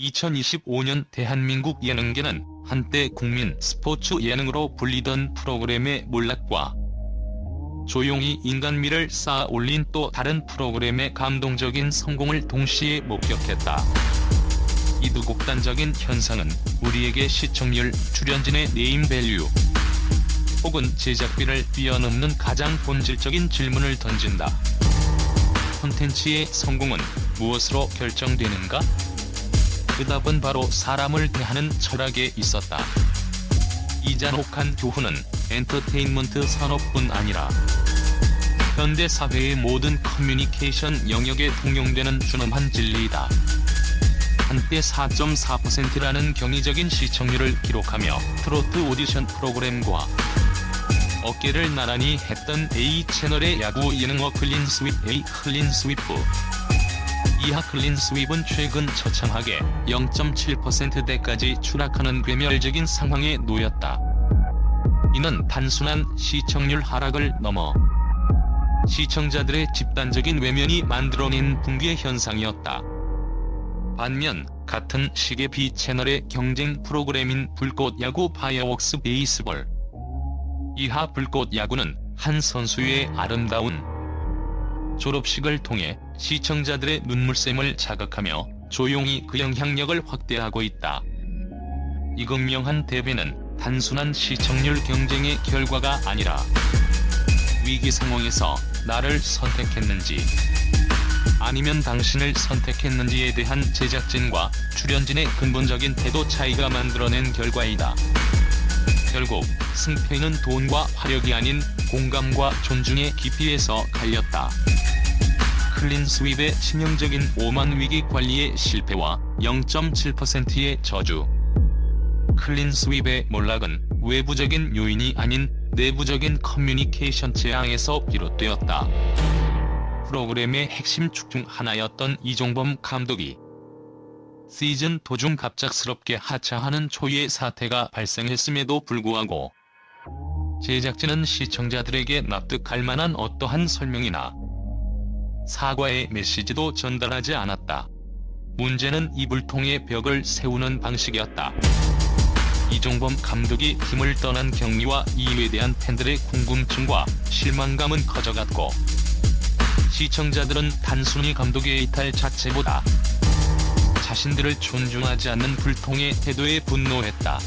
2025년 대한민국 예능계는 한때 국민 스포츠 예능으로 불리던 프로그램의 몰락과 조용히 인간미를 쌓아 올린 또 다른 프로그램의 감동적인 성공을 동시에 목격했다. 이두 극단적인 현상은 우리에게 시청률, 출연진의 네임밸류, 혹은 제작비를 뛰어넘는 가장 본질적인 질문을 던진다. 콘텐츠의 성공은 무엇으로 결정되는가? 그 답은 바로 사람을 대하는 철학에 있었다. 이 잔혹한 교훈은 엔터테인먼트 산업뿐 아니라 현대 사회의 모든 커뮤니케이션 영역에 통용되는 준엄한 진리이다. 한때 4.4%라는 경이적인 시청률을 기록하며 트로트 오디션 프로그램과 어깨를 나란히 했던 A채널의 야구 예능 어 클린 스윕 A 클린 스위프 이하 클린 스윕은 최근 처참하게 0.7%대까지 추락하는 괴멸적인 상황에 놓였다. 이는 단순한 시청률 하락을 넘어 시청자들의 집단적인 외면이 만들어낸 붕괴 현상이었다. 반면 같은 시계 B채널의 경쟁 프로그램인 불꽃 야구 파이어웍스 베이스볼 이하 불꽃 야구는 한 선수의 아름다운 졸업식을 통해 시청자들의 눈물샘을 자극하며 조용히 그 영향력을 확대하고 있다. 이 극명한 대배는 단순한 시청률 경쟁의 결과가 아니라 위기 상황에서 나를 선택했는지 아니면 당신을 선택했는지에 대한 제작진과 출연진의 근본적인 태도 차이가 만들어낸 결과이다. 결국 승패는 돈과 화력이 아닌 공감과 존중의 깊이에서 갈렸다. 클린 스윕의 치명적인 오만 위기 관리의 실패와 0.7%의 저주. 클린 스윕의 몰락은 외부적인 요인이 아닌 내부적인 커뮤니케이션 재앙에서 비롯되었다. 프로그램의 핵심 축 중 하나였던 이종범 감독이 시즌 도중 갑작스럽게 하차하는 초유의 사태가 발생했음에도 불구하고 제작진은 시청자들에게 납득할 만한 어떠한 설명이나 사과의 메시지도 전달하지 않았다. 문제는 이 불통의 벽을 세우는 방식이었다. 이종범 감독이 팀을 떠난 경리와 이유에 대한 팬들의 궁금증과 실망감은 커져갔고 시청자들은 단순히 감독의 이탈 자체보다 자신들을 존중하지 않는 불통의 태도에 분노했다.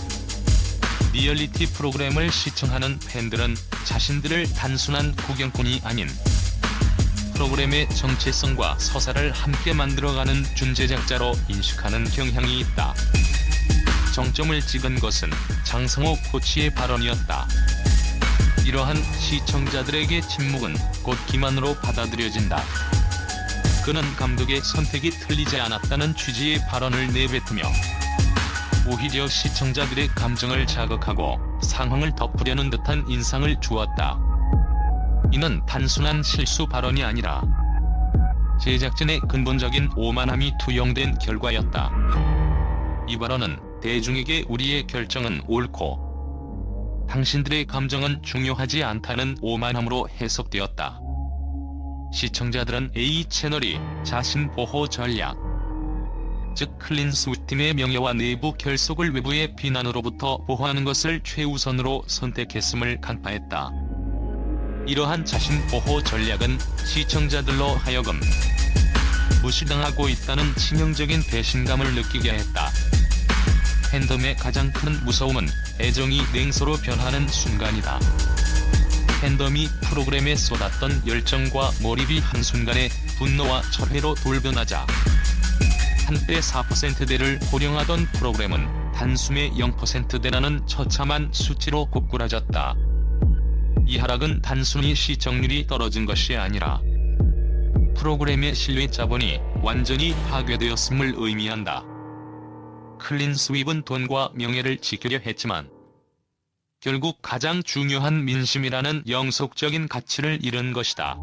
리얼리티 프로그램을 시청하는 팬들은 자신들을 단순한 구경꾼이 아닌 프로그램의 정체성과 서사를 함께 만들어가는 준제작자로 인식하는 경향이 있다. 정점을 찍은 것은 장성호 코치의 발언이었다. 이러한 시청자들에게 침묵은 곧 기만으로 받아들여진다. 그는 감독의 선택이 틀리지 않았다는 취지의 발언을 내뱉으며 오히려 시청자들의 감정을 자극하고 상황을 덮으려는 듯한 인상을 주었다. 이는 단순한 실수 발언이 아니라 제작진의 근본적인 오만함이 투영된 결과였다. 이 발언은 대중에게 우리의 결정은 옳고 당신들의 감정은 중요하지 않다는 오만함으로 해석되었다. 시청자들은 A채널이 자신 보호 전략, 즉 클린스 팀의 명예와 내부 결속을 외부의 비난으로부터 보호하는 것을 최우선으로 선택했음을 간파했다. 이러한 자신 보호 전략은 시청자들로 하여금 무시당하고 있다는 치명적인 배신감을 느끼게 했다. 팬덤의 가장 큰 무서움은 애정이 냉소로 변하는 순간이다. 팬덤이 프로그램에 쏟았던 열정과 몰입이 한순간에 분노와 철회로 돌변하자 한때 4%대를 호령하던 프로그램은 단숨에 0%대라는 처참한 수치로 고꾸라졌다. 이 하락은 단순히 시청률이 떨어진 것이 아니라 프로그램의 신뢰 자본이 완전히 파괴되었음을 의미한다. 클린 스윕은 돈과 명예를 지키려 했지만 결국 가장 중요한 민심이라는 영속적인 가치를 잃은 것이다.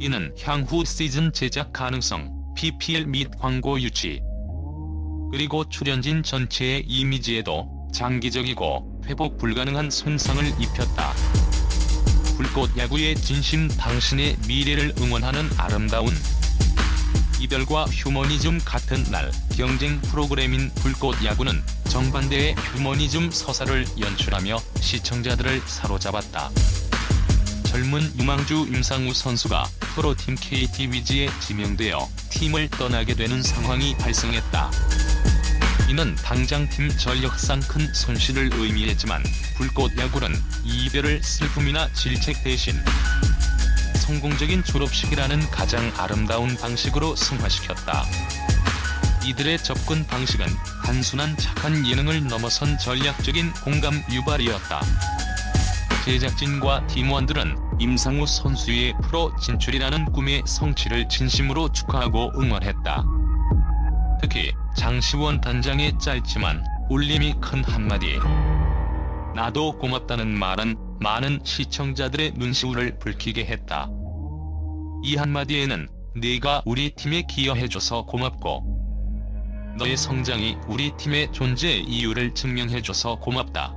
이는 향후 시즌 제작 가능성, PPL 및 광고 유치, 그리고 출연진 전체의 이미지에도 장기적이고 회복 불가능한 손상을 입혔다. 불꽃 야구의 진심 당신의 미래를 응원하는 아름다운 이별과 휴머니즘 같은 날 경쟁 프로그램인 불꽃 야구는 정반대의 휴머니즘 서사를 연출하며 시청자들을 사로잡았다. 젊은 유망주 임상우 선수가 프로팀 KT 위즈에 지명되어 팀을 떠나게 되는 상황이 발생했다. 이는 당장 팀 전력상 큰 손실을 의미했지만 불꽃 야구는 이 이별을 슬픔이나 질책 대신 성공적인 졸업식이라는 가장 아름다운 방식으로 승화시켰다. 이들의 접근 방식은 단순한 착한 예능을 넘어선 전략적인 공감 유발이었다. 제작진과 팀원들은 임상우 선수의 프로 진출이라는 꿈의 성취를 진심으로 축하하고 응원했다. 특히 장시원 단장의 짧지만 울림이 큰 한마디. 나도 고맙다는 말은 많은 시청자들의 눈시울을 붉히게 했다. 이 한마디에는 네가 우리 팀에 기여해줘서 고맙고 너의 성장이 우리 팀의 존재 이유를 증명해줘서 고맙다.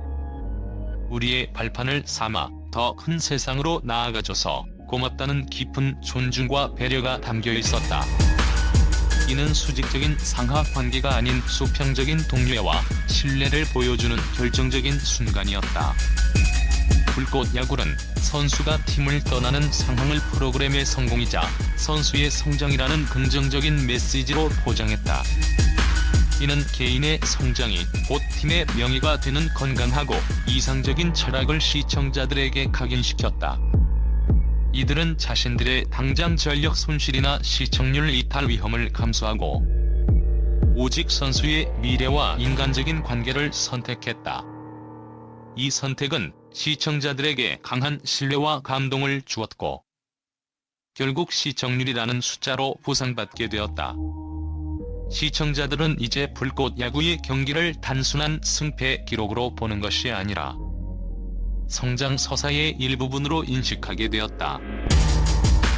우리의 발판을 삼아 더 큰 세상으로 나아가줘서 고맙다는 깊은 존중과 배려가 담겨 있었다. 이는 수직적인 상하 관계가 아닌 수평적인 동료와 신뢰를 보여주는 결정적인 순간이었다. 불꽃 야구는 선수가 팀을 떠나는 상황을 프로그램의 성공이자 선수의 성장이라는 긍정적인 메시지로 포장했다. 이는 개인의 성장이 곧 팀의 명예가 되는 건강하고 이상적인 철학을 시청자들에게 각인시켰다. 이들은 자신들의 당장 전력 손실이나 시청률 이탈 위험을 감수하고 오직 선수의 미래와 인간적인 관계를 선택했다. 이 선택은 시청자들에게 강한 신뢰와 감동을 주었고 결국 시청률이라는 숫자로 보상받게 되었다. 시청자들은 이제 불꽃 야구의 경기를 단순한 승패 기록으로 보는 것이 아니라 성장 서사의 일부분으로 인식하게 되었다.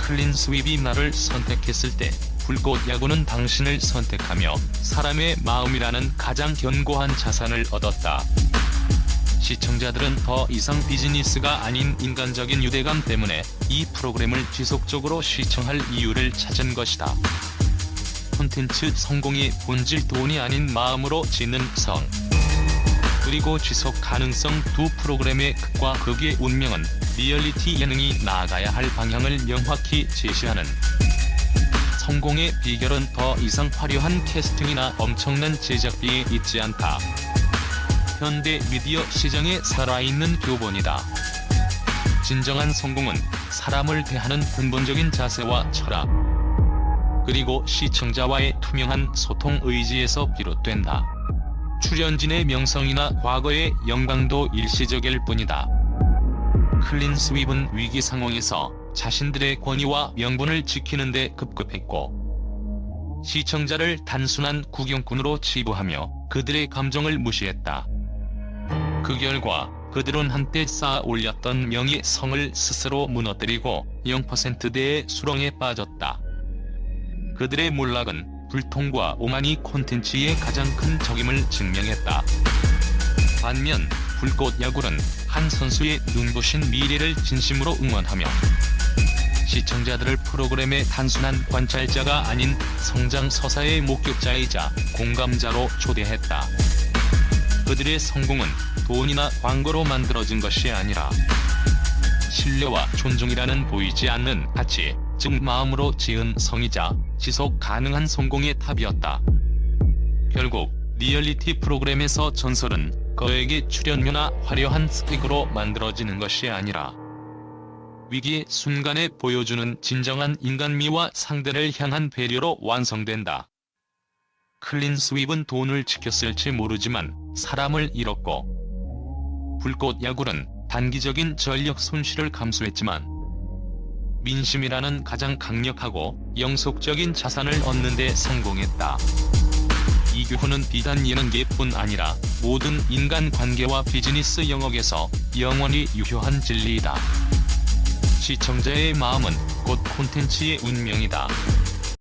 클린 스윕이 나를 선택했을 때 불꽃 야구는 당신을 선택하며 사람의 마음이라는 가장 견고한 자산을 얻었다. 시청자들은 더 이상 비즈니스가 아닌 인간적인 유대감 때문에 이 프로그램을 지속적으로 시청할 이유를 찾은 것이다. 콘텐츠 성공이 본질 돈이 아닌 마음으로 지는 성. 그리고 지속 가능성 두 프로그램의 극과 극의 운명은 리얼리티 예능이 나아가야 할 방향을 명확히 제시하는 성공의 비결은 더 이상 화려한 캐스팅이나 엄청난 제작비에 있지 않다. 현대 미디어 시장에 살아있는 교본이다. 진정한 성공은 사람을 대하는 근본적인 자세와 철학, 그리고 시청자와의 투명한 소통 의지에서 비롯된다. 출연진의 명성이나 과거의 영광도 일시적일 뿐이다. 클린 스윕은 위기 상황에서 자신들의 권위와 명분을 지키는 데 급급했고 시청자를 단순한 구경꾼으로 치부하며 그들의 감정을 무시했다. 그 결과 그들은 한때 쌓아 올렸던 명예성을 스스로 무너뜨리고 0%대의 수렁에 빠졌다. 그들의 몰락은 불통과 오만이 콘텐츠의 가장 큰 적임을 증명했다. 반면 불꽃 야구는 한 선수의 눈부신 미래를 진심으로 응원하며 시청자들을 프로그램의 단순한 관찰자가 아닌 성장 서사의 목격자이자 공감자로 초대했다. 그들의 성공은 돈이나 광고로 만들어진 것이 아니라 신뢰와 존중이라는 보이지 않는 가치, 즉 마음으로 지은 성이자 지속 가능한 성공의 탑이었다. 결국 리얼리티 프로그램에서 전설은 그에게 출연료나 화려한 스펙으로 만들어지는 것이 아니라 위기의 순간에 보여주는 진정한 인간미와 상대를 향한 배려로 완성된다. 클린 스윕은 돈을 지켰을지 모르지만 사람을 잃었고 불꽃 야구는 단기적인 전력 손실을 감수했지만 민심이라는 가장 강력하고 영속적인 자산을 얻는 데 성공했다. 이 교훈은 비단 예능계뿐 아니라 모든 인간관계와 비즈니스 영역에서 영원히 유효한 진리이다. 시청자의 마음은 곧 콘텐츠의 운명이다.